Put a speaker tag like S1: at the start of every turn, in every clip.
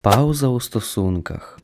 S1: Пауза у стосунках.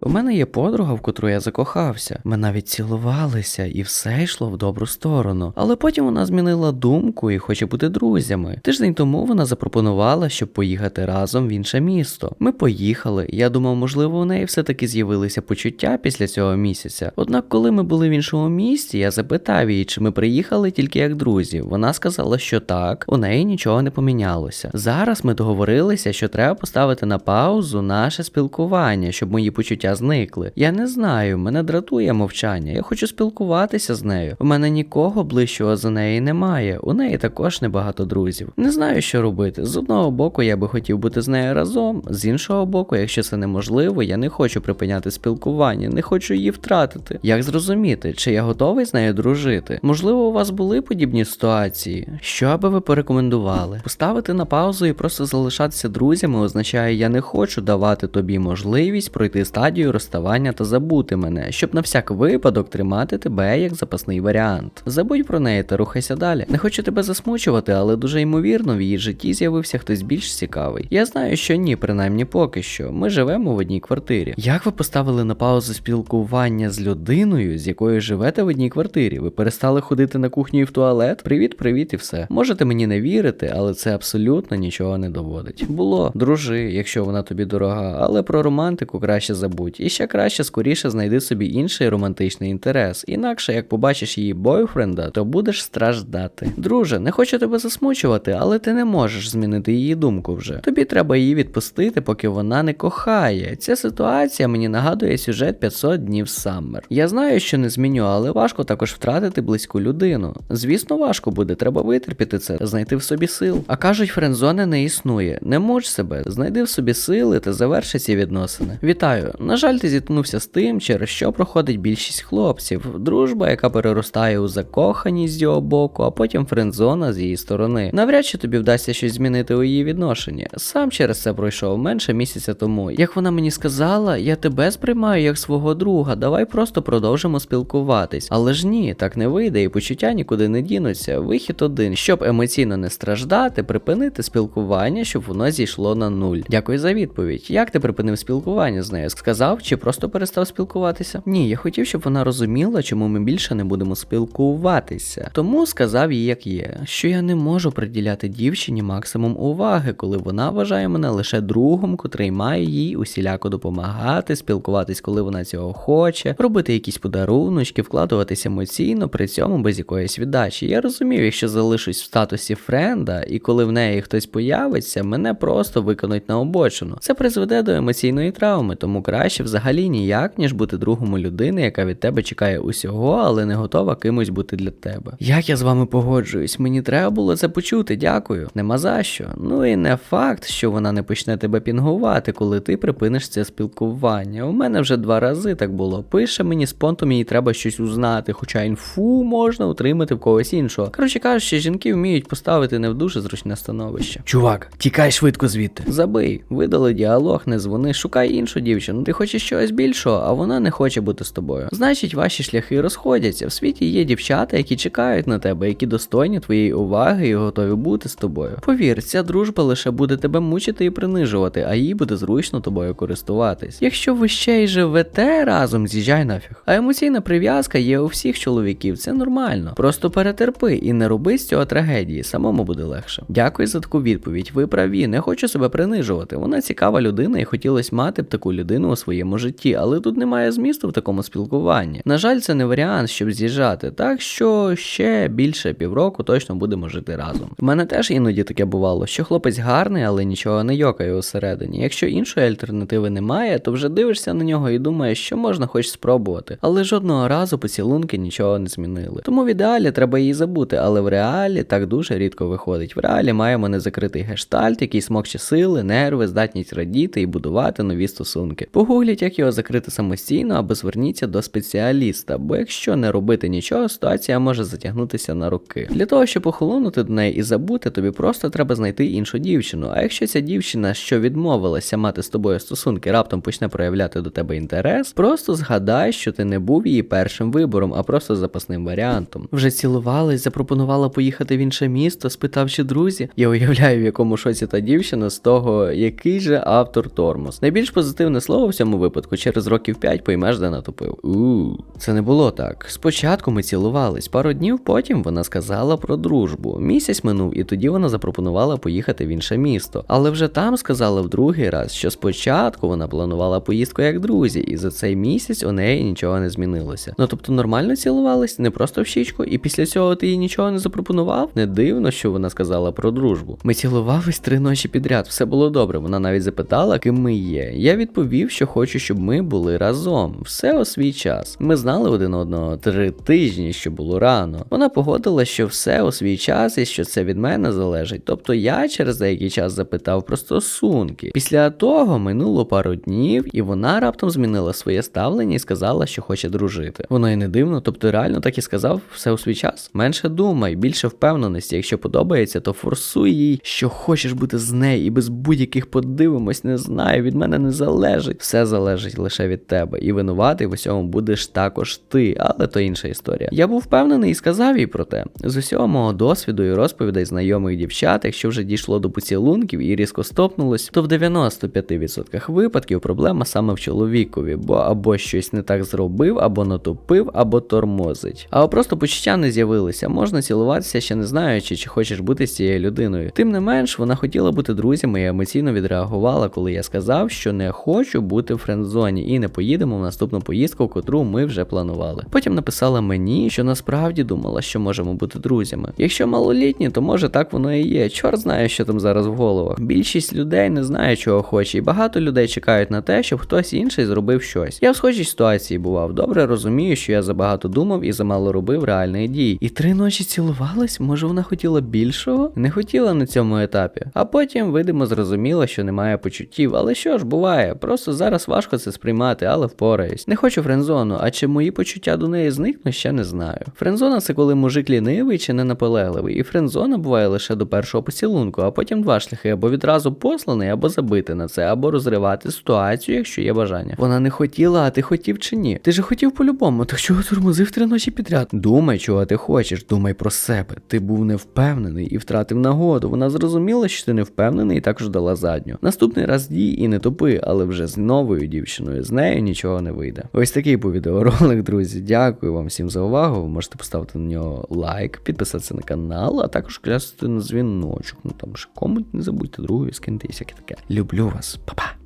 S1: У мене є подруга, в котру я закохався. Ми навіть цілувалися, і все йшло в добру сторону. Але потім вона змінила думку і хоче бути друзями. Тиждень тому вона запропонувала, щоб поїхати разом в інше місто. Ми поїхали. Я думав, можливо, у неї все-таки з'явилися почуття після цього місяця. Однак, коли ми були в іншому місті, я запитав її, чи ми приїхали тільки як друзі. Вона сказала, що так, у неї нічого не помінялося. Зараз ми договорилися, що треба поставити на паузу наше спілкування, щоб мої почуття зникли. Я не знаю, мене дратує мовчання. Я хочу спілкуватися з нею. У мене нікого ближчого за неї немає. У неї також небагато друзів. Не знаю, що робити. З одного боку, я би хотів бути з нею разом. З іншого боку, якщо це неможливо, я не хочу припиняти спілкування, не хочу її втратити. Як зрозуміти, чи я готовий з нею дружити? Можливо, у вас були подібні ситуації? Що би ви порекомендували? Поставити на паузу і просто залишатися друзями означає, я не хочу давати тобі можливість пройти стадію розставання та забути мене, щоб на всяк випадок тримати тебе як запасний варіант. Забудь про неї та рухайся далі. Не хочу тебе засмучувати, але дуже ймовірно в її житті з'явився хтось більш цікавий. Я знаю, що ні, принаймні поки що. Ми живемо в одній квартирі. Як ви поставили на паузу спілкування з людиною, з якою живете в одній квартирі? Ви перестали ходити на кухню і в туалет? Привіт, привіт і все. Можете мені не вірити, але це абсолютно нічого не доводить. Було, дружи, якщо вона тобі дорога, але про романтику краще забудь. І ще краще скоріше знайди собі інший романтичний інтерес. Інакше, як побачиш її бойфренда, то будеш страждати. Друже, не хочу тебе засмучувати, але ти не можеш змінити її думку вже. Тобі треба її відпустити, поки вона не кохає. Ця ситуація мені нагадує сюжет 500 днів Саммер. Я знаю, що не зміню, але важко також втратити близьку людину. Звісно, важко буде, треба витерпіти це, та знайти в собі сил. А кажуть, френдзони не існує. Не муч себе, знайди в собі сили та заверши ці відносини. Вітаю. Жаль, ти зіткнувся з тим, через що проходить більшість хлопців. Дружба, яка переростає у закоханість з його боку, а потім френдзона з її сторони. Навряд чи тобі вдасться щось змінити у її відношенні. Сам через це пройшов менше місяця тому. Як вона мені сказала, я тебе сприймаю як свого друга, давай просто продовжимо спілкуватись. Але ж ні, так не вийде, і почуття нікуди не дінуться. Вихід один, щоб емоційно не страждати, припинити спілкування, щоб воно зійшло на нуль. Дякую за відповідь. Як ти припинив спілкування з нею? Сказав чи просто перестав спілкуватися? Ні, я хотів, щоб вона розуміла, чому ми більше не будемо спілкуватися. Тому сказав їй, як є, що я не можу приділяти дівчині максимум уваги, коли вона вважає мене лише другом, котрий має їй усіляко допомагати, спілкуватись, коли вона цього хоче, робити якісь подаруночки, вкладуватись емоційно, при цьому без якоїсь віддачі. Я розумів, якщо залишусь в статусі френда, і коли в неї хтось появиться, мене просто виконуть на обочину. Це призведе до емоційної травми, тому краще взагалі ніяк, ніж бути другом у людини, яка від тебе чекає усього, але не готова кимось бути для тебе. Як я з вами погоджуюсь, мені треба було це почути, дякую. Нема за що. Ну і не факт, що вона не почне тебе пінгувати, коли ти припиниш це спілкування. У мене вже два рази так було. Пише мені спонтом, їй треба щось узнати, хоча інфу можна утримати в когось іншого. Коротше кажучи, жінки вміють поставити не в дуже зручне становище. Чувак, тікай швидко звідти. Забий, видали діалог, не дзвони, шукай іншу дівчину. Ти хочеш чогось більшого, а вона не хоче бути з тобою. Значить, ваші шляхи розходяться. В світі є дівчата, які чекають на тебе, які достойні твоєї уваги і готові бути з тобою. Повір, ця дружба лише буде тебе мучити і принижувати, а їй буде зручно тобою користуватись. Якщо ви ще й живете разом, з'їжджай нафіг. А емоційна прив'язка є у всіх чоловіків, це нормально. Просто перетерпи і не роби з цього трагедії, самому буде легше. Дякую за таку відповідь. Ви праві, не хочу себе принижувати. Вона цікава людина і хотілося мати б таку людину у своєму житті, але тут немає змісту в такому спілкуванні. На жаль, це не варіант, щоб з'їжджати, так що ще більше півроку точно будемо жити разом. В мене теж іноді таке бувало, що хлопець гарний, але нічого не йокає усередині. Якщо іншої альтернативи немає, то вже дивишся на нього і думаєш, що можна хоч спробувати. Але жодного разу поцілунки нічого не змінили. Тому в ідеалі треба її забути, але в реалі так дуже рідко виходить. В реалі маємо незакритий гештальт, який смокче сили, нерви, здатність радіти і будувати нові стосунки. Погугліть як його закрити самостійно, або зверніться до спеціаліста, бо якщо не робити нічого, ситуація може затягнутися на роки. Для того, щоб охолонути до неї і забути, тобі просто треба знайти іншу дівчину. А якщо ця дівчина, що відмовилася мати з тобою стосунки, раптом почне проявляти до тебе інтерес, просто згадай, що ти не був її першим вибором, а просто запасним варіантом. Вже цілувались, запропонувала поїхати в інше місто, спитавши друзі. Я уявляю, в якому шоці та дівчина з того, який же автор тормоз. Найбільш позитивне слово в цьому випадку через років 5 поймеш, де натопив. У це не було так. Спочатку ми цілувались, пару днів потім вона сказала про дружбу. Місяць минув, і тоді вона запропонувала поїхати в інше місто. Але вже там сказала в другий раз, що спочатку вона планувала поїздку як друзі, і за цей місяць у неї нічого не змінилося. Ну тобто нормально цілувались, не просто в щічку, і після цього ти їй нічого не запропонував? Не дивно, що вона сказала про дружбу. Ми цілувались три ночі підряд, все було добре. Вона навіть запитала, ким ми є. Я відповів, що хочу, щоб ми були разом. Все у свій час. Ми знали один одного три тижні, що було рано. Вона погодила, що все у свій час і що це від мене залежить. Тобто я через деякий час запитав про стосунки. Після того минуло пару днів, і вона раптом змінила своє ставлення і сказала, що хоче дружити. Воно і не дивно, тобто реально так і сказав все у свій час. Менше думай, більше впевненості. Якщо подобається, то форсуй їй, що хочеш бути з нею, і без будь-яких подивимось, не знаю, від мене не залежить. Все залежить лише від тебе. І винуватий в усьому будеш також ти, але то інша історія. Я був впевнений і сказав їй про те. З усього мого досвіду і розповідей знайомих дівчат, якщо вже дійшло до поцілунків і різко стопнулось, то в 95% випадків проблема саме в чоловікові, бо або щось не так зробив, або натопив, або тормозить. А просто почуття не з'явилися. Можна цілуватися, ще не знаючи, чи хочеш бути з цією людиною. Тим не менш, вона хотіла бути друзями і емоційно відреагувала, коли я сказав, що не хочу бути френдзоні і не поїдемо в наступну поїздку, котру ми вже планували. Потім написала мені, що насправді думала, що можемо бути друзями. Якщо малолітні, то може так воно і є. Чорт знає, що там зараз в головах. Більшість людей не знає, чого хоче, і багато людей чекають на те, щоб хтось інший зробив щось. Я в схожій ситуації бував. Добре розумію, що я забагато думав і замало робив реальних дій. І три ночі цілувались, може вона хотіла більшого? Не хотіла на цьому етапі. А потім, видимо, зрозуміла, що немає почуттів. Але що ж, буває, просто зараз важко це сприймати, але впораюсь. Не хочу френдзону, а чи мої почуття до неї зникнуть, ще не знаю. Френдзона це коли мужик лінивий чи не наполегливий. І френдзона буває лише до першого поцілунку, а потім два шляхи або відразу посланий, або забити на це, або розривати ситуацію, якщо є бажання. Вона не хотіла, а ти хотів чи ні? Ти же хотів по-любому, так чого тормозив три ночі підряд? Думай, чого ти хочеш, думай про себе. Ти був невпевнений і втратив нагоду. Вона зрозуміла, що ти не впевнений і також дала задню. Наступний раз дій і не тупи, але вже з новою дівчиною. З нею нічого не вийде. Ось такий був відеоролик, друзі. Дякую вам всім за увагу. Ви можете поставити на нього лайк, підписатися на канал, а також клясти на дзвіночок. Ну там ж комент не забудьте, другою скиньте і таке. Люблю вас, Па-па!